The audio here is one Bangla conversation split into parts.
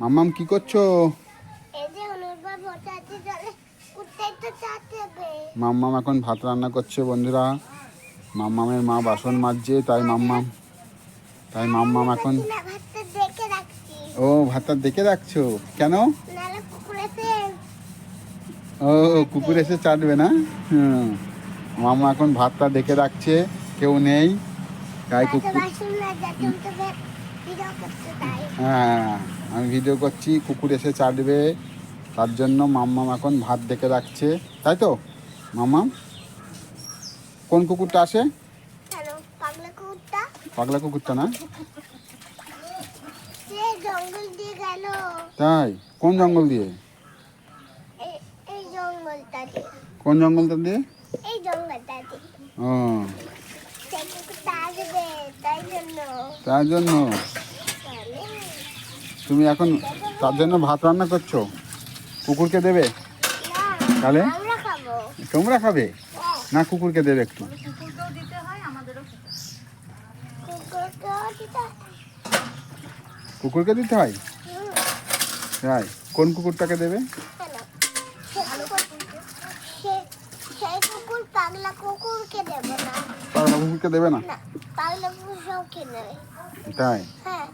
মাম্মাম কি করছ? মাম্মাম এখন ভাত রান্না করছে বন্ধুরা। মাম্মামের মা বাসন মাজছে তাই মাম্মাম তাই মাম্মাম এখন ও ভাতটা দেখে রাখছো? কেন? ও কুকুর এসে চাটবে না? হুম। মাম্মা এখন ভাতটা দেখে রাখছে কেউ নেই। তাই কুকুর হ্যাঁ আমি ভিডিও করছি কুকুর এসে চাটবে। তার জন্য মাম্মাম এখন ভাত দেখে রাখছে। তাই তো? মাম্মাম? কোন কুকুরটা আসে? পাগলা কুকুরটা? না? তাই? কোন জঙ্গল দিয়ে? কোন জঙ্গলটা দিয়ে। ও সেই কুকুরটা আসবে তাই জন্য তার জন্য তুমি এখন তার জন্য ভাত রান্না করছ? কুকুরকে দেবে? তাহলে? তোমরা খাবে? হ্যাঁ, না কুকুরকে দেবে একটু। কুকুরকে দিতে হয়? তাই কোন কুকুরটাকে দেবে? পাগলা কুকুরকে দেবে না পাগলা কুকুরকে দেবে না না পাগলা কুকুর সবকে নেবে তাই? হ্যাঁ।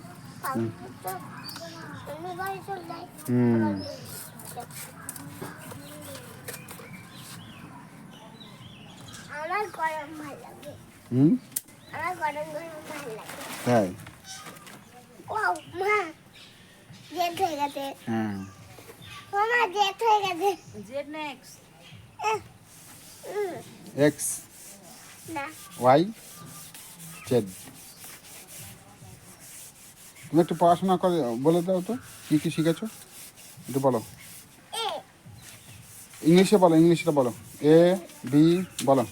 হুম। আমার গরম ভালো লাগে। হুম? আমার গরম গরম ভালো লাগে। তাই? ও মা জেট হয়ে গেছে। হ্যাঁ। মামা জেট হয়ে গেছে। Z next. এক্স। না। ওয়াই। জেড তুমি একটু পড়াশোনা করে বলে দাও তো কী কী শিখেছো? একটু বলো। ইংলিশে বলো ইংলিশটা বলো। এ বি বলো।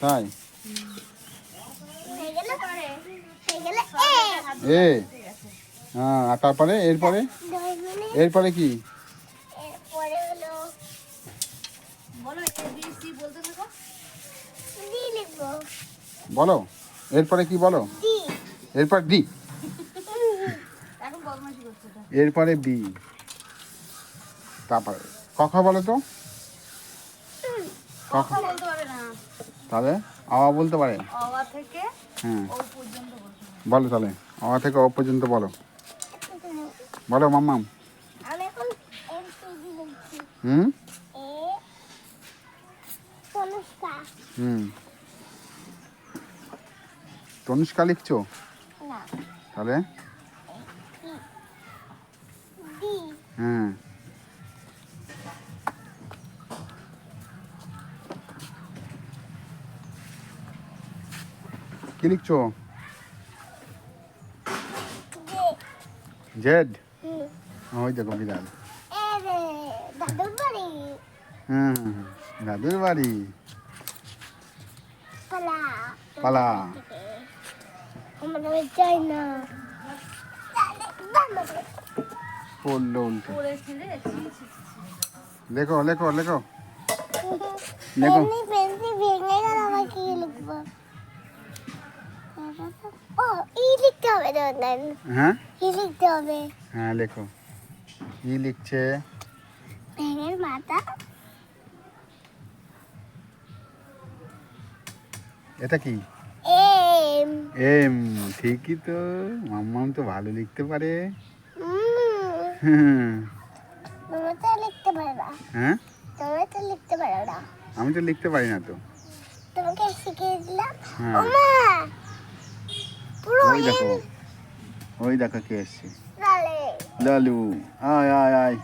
তাই? গেল গেল এ। এ হ্যাঁ আর তারপরে এরপরে? এরপরে কি? বলো। এরপরে কি বলো? এরপর ডি। এরপরে বি। তারপরে কখন বলো তো? না। তাহলে আওয়া বলতে পারে। হ্যাঁ। বলো তাহলে আওয়া থেকে ও পর্যন্ত বলো। বলো মাম্মাম। হুম? হুম। তনুষ্কা লিখছো? না। তাহলে? হ্যাঁ। কি লিখছো? জেড। ওই দেখো বিড়াল। হুম। দাদুর বাড়ি। পালা। পালা। আমার না। পড়ল উল্টে। লেখো লেখো লেখো। লেখো। পেন্সিল ভেঙে গেল আবার কি লিখব? ও ই লিখতে হবে হ্যাঁ? ই লিখতে হবে। হ্যাঁ লেখো। কি লিখছে। ভেঙের মাথা। এটা কি? এম ঠিকই তো। মাম্মাম তো ভালো লিখতে পারে। হ্যাঁ? আমি তো লিখতে পারি না তো। তোমাকে শিখিয়ে দিলাম। হ্যাঁ। ওই দেখো। ওই দেখো কে এসছে। লালু। আয় আয় আয়।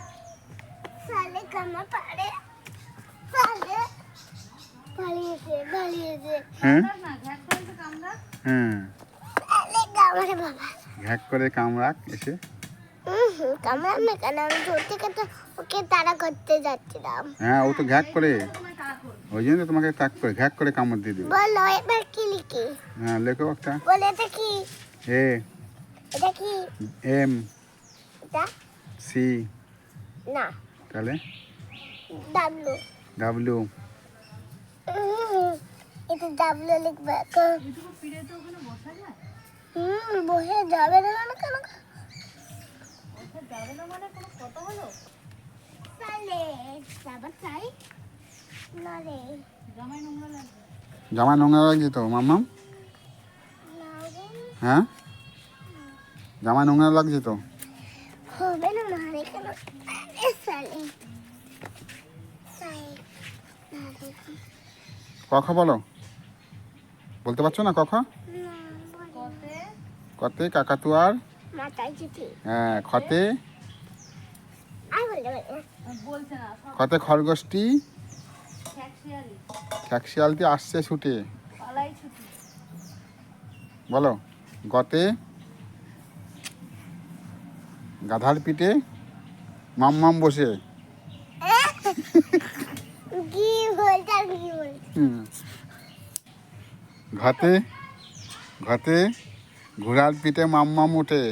পারে। হ্যাঁ? ঘ্যাক করে কামড়াক হ্যাঁ কামড়াক না কেন? আমি দূর থেকে তো ওকে তাড়া করতে যাচ্ছিলাম। হ্যাঁ ও তো ঘ্যাক করে। ওই জন্য তোমাকে তাক করে ঘ্যাক করে কামড় দিয়ে দেবে বলো এবার কি লিখি? হ্যাঁ লেখো একটা। বলে এটা কি? এ। এটা কি? এম। এটা? সি। না। তাহলে? ডাব্লু। ডাব্লিউ ডাব্লু লিখবে হুম বসে যাবে না মানে কেন যাবে না মানে কথা হলো জামাই নোংরা লাগছে তো মাম্মাম? হ্যাঁ? জামা নোংরা লাগছে তো? হবে না না কেন? সালে কখ বলো বলতে পারছ না কখ না কতে কতে কাকাতুয়ার হ্যাঁ খতে? সব খতে খরগোশটি? খ্যাকশিয়ালি। খ্যাকশিয়ালটি আসছে ছুটে। বলো গতে? গাধার পিঠে? মাম্মাম বসে। কি। ঘতে ঘতে ঘোড়ার পিঠে মাম্মাম উঠে।